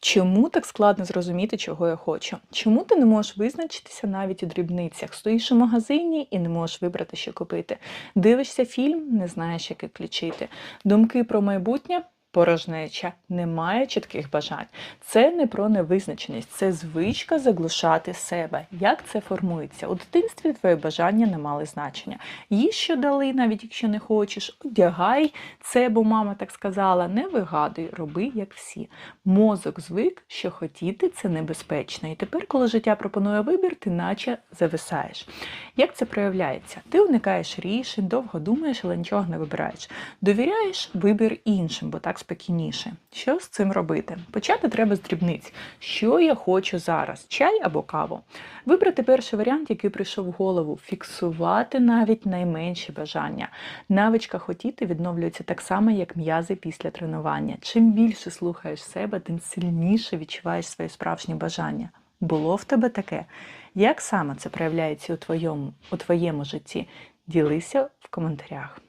Чому так складно зрозуміти, чого я хочу? Чому ти не можеш визначитися навіть у дрібницях? Стоїш у магазині і не можеш вибрати, що купити. Дивишся фільм, не знаєш, як включити. Думки про майбутнє. Порожнеча, немає чітких бажань. Це не про невизначеність, це звичка заглушати себе. Як це формується? У дитинстві твої бажання не мали значення. Їж, що дали, навіть якщо не хочеш, одягай це, бо мама так сказала. Не вигадуй, роби як всі. Мозок звик, що хотіти це небезпечно. І тепер, коли життя пропонує вибір, ти наче зависаєш. Як це проявляється? Ти уникаєш рішень, довго думаєш, але нічого не вибираєш. Довіряєш вибір іншим, бо так спокійніше. Що з цим робити? Почати треба з дрібниць. Що я хочу зараз? Чай або каву? Вибрати перший варіант, який прийшов в голову, фіксувати навіть найменші бажання. Навичка хотіти відновлюється так само, як м'язи після тренування. Чим більше слухаєш себе, тим сильніше відчуваєш своє справжнє бажання. Було в тебе таке? Як саме це проявляється у твоєму, у твоєму житті? Ділися в коментарях.